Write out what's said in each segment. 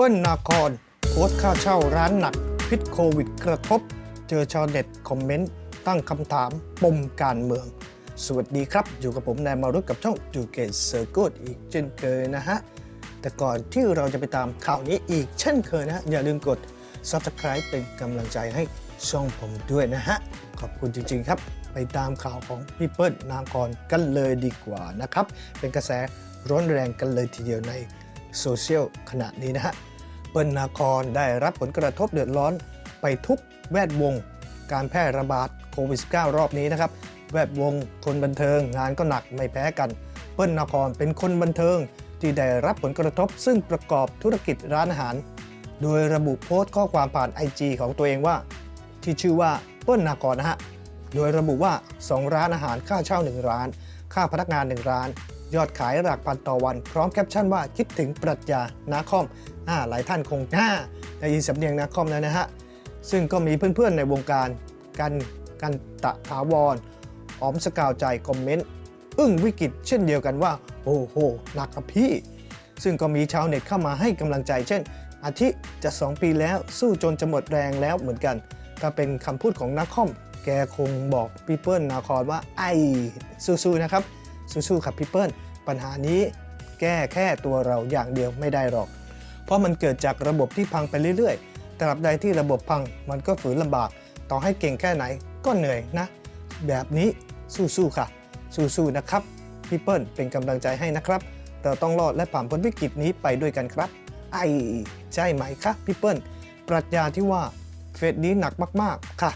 ปิ้ลนาคอนโพสต์ค่าเช่าร้านหนัก พิษโควิดกระทบ เจอชาวเน็ตคอมเมนต์ ตั้งคำถามปมการเมือง สวัสดีครับ อยู่กับผมนายมารุตกับช่องจูเกตเซอร์กูดอีกเช่นเคยนะฮะ แต่ก่อนที่เราจะไปตามข่าวนี้อีกเช่นเคยนะฮะอย่าลืมกด Subscribe เป็นกำลังใจให้ช่องผมด้วยนะฮะ ขอบคุณจริง ๆ ครับ ไปตามข่าวของพี่เปิ้ลนางคอนกันเลยดีกว่านะครับ เป็นกระแสร้อนแรงกันเลยทีเดียวในโซเชียลขณะนี้นะฮะ เปิ้ลนาคอนได้รับผลกระทบเดือดร้อนไปทุกแวดวง การแพร่ระบาดโควิด -19 รอบนี้นะครับ แวดวงคนบันเทิงงานก็หนักไม่แพ้กัน เปิ้ลนาคอนเป็นคนบันเทิงที่ได้รับผลกระทบซึ่งประกอบธุรกิจร้านอาหาร โดยระบุโพสต์ข้อความผ่าน IG ของตัวเองว่า ที่ชื่อว่าเปิ้ลนากรนะฮะโดยระบุว่า 2 ร้านอาหารค่าเช่า 1 ร้าน ค่าพนักงาน 1 ร้าน ยอดขายหลักพันต่อวัน พร้อมแคปชั่นว่าคิดถึงปรัชญานาคอมอ่าหลายท่านคงน่าได้ยินสำเนียงนาคอมแล้วนะฮะ ซึ่งก็มีเพื่อนๆในวงการกันกันตะถาวรออมสกาวใจคอมเมนต์อึ้งวิกฤตเช่นเดียวกันว่า โอ้โหหนักครับพี่ ซึ่งก็มีชาวเน็ตเข้ามาให้กำลังใจ เช่น อาทิจะ 2 ปีแล้วสู้จนจะหมดแรงแล้วเหมือนกัน ก็เป็นคำพูดของนักคอม แกคงบอกพี่เปิ้ลนาคอนว่าไอ้สู้ๆนะครับ สู้ๆครับพี่เปิ้ล ปัญหานี้แก้แค่ตัวเราอย่างเดียวไม่ได้หรอก เพราะมันเกิดจากระบบที่พังไปเรื่อยๆ ตราบใดที่ระบบพังมันก็ฝืนลำบาก ต่อให้เก่งแค่ไหนก็เหนื่อยนะ แบบนี้สู้ๆค่ะ สู้ๆนะครับ พี่เปิ้ลเป็นกำลังใจให้นะครับ เราต้องรอดและผ่านพ้นวิกฤตนี้ไปด้วยกันครับ ไอ้ใช่ไหมคะพี่เปิ้ล ปรัชญาที่ว่าเฟสนี้หนักมากๆ ค่ะ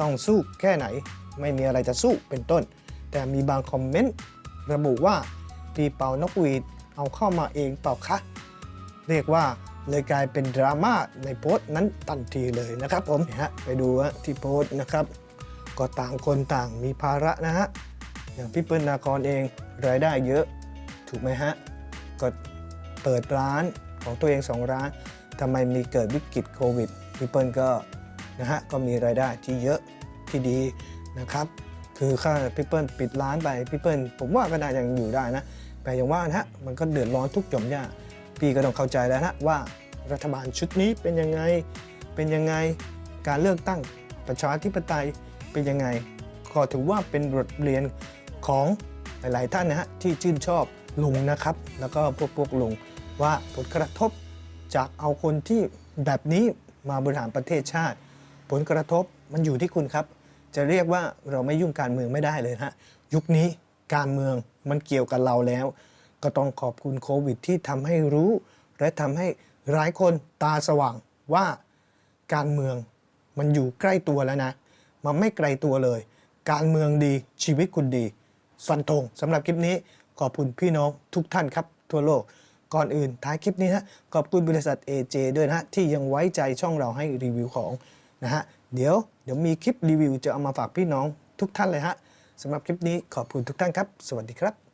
ต้องสู้แค่ไหน ไม่มีอะไรจะสู้เป็นต้น แต่มีบางคอมเมนต์ระบุว่า ปีเป่านกหวีดเอาเข้ามาเองเปล่าคะ เรียกว่าเลยกลายเป็นดราม่าในโพสต์นั้นทันทีเลยนะครับผมฮะไปดูที่โพสต์นะครับ ก็ต่างคนต่างมีภาระนะฮะ อย่างพี่เปิ้ลนาคอนเองรายได้เยอะ ถูกไหมฮะ ก็เปิดร้านของตัวเอง 2 ร้านทำไมมีเกิดวิกฤตโควิดพี่เปิ้ลก็นะฮะก็มีรายได้ที่เยอะที่ดีนะครับ คือค่าพี่เปิ้ลปิดร้านไปพี่เปิ้ลผมว่าก็น่ายังอยู่ได้นะ แต่อย่างว่านะฮะมันก็เดือดร้อนทุกหย่อมย่าพี่ก็ต้องเข้าใจแล้วนะว่ารัฐบาลชุดนี้เป็นยังไงเป็นยังไงการเลือกตั้งประชาธิปไตยเป็นยังไงก็ถือว่าเป็นบทเรียนของหลาย ๆ ท่านนะฮะที่ชื่นชอบลุงนะครับ แล้วก็พวกพวกลุงว่าผลกระทบจากเอาคนที่แบบนี้มาบริหารประเทศชาติ ผลกระทบมันอยู่ที่คุณครับ จะเรียกว่าเราไม่ยุ่งการเมืองไม่ได้เลยนะฮะยุคนี้การเมืองมันเกี่ยวกับเราแล้ว ก็ต้องขอบคุณโควิดที่ทำให้รู้ และทำให้หลายคนตาสว่างว่าการเมืองมันอยู่ใกล้ตัวแล้วนะ มันไม่ไกลตัวเลย การเมืองดีชีวิตคุณดีฟันธงสำหรับคลิปนี้ขอบคุณพี่น้องทุกท่านครับ ทั่วโลกก่อนอื่นท้ายคลิปนี้นะขอบคุณบริษัท AJ ด้วยนะที่ยังไว้ใจช่องเราให้รีวิวของนะฮะ เดี๋ยวเดี๋ยวมีคลิปรีวิวจะเอามาฝากพี่น้องทุกท่านเลยฮะสำหรับคลิปนี้ขอบคุณทุกท่านครับ สวัสดีครับ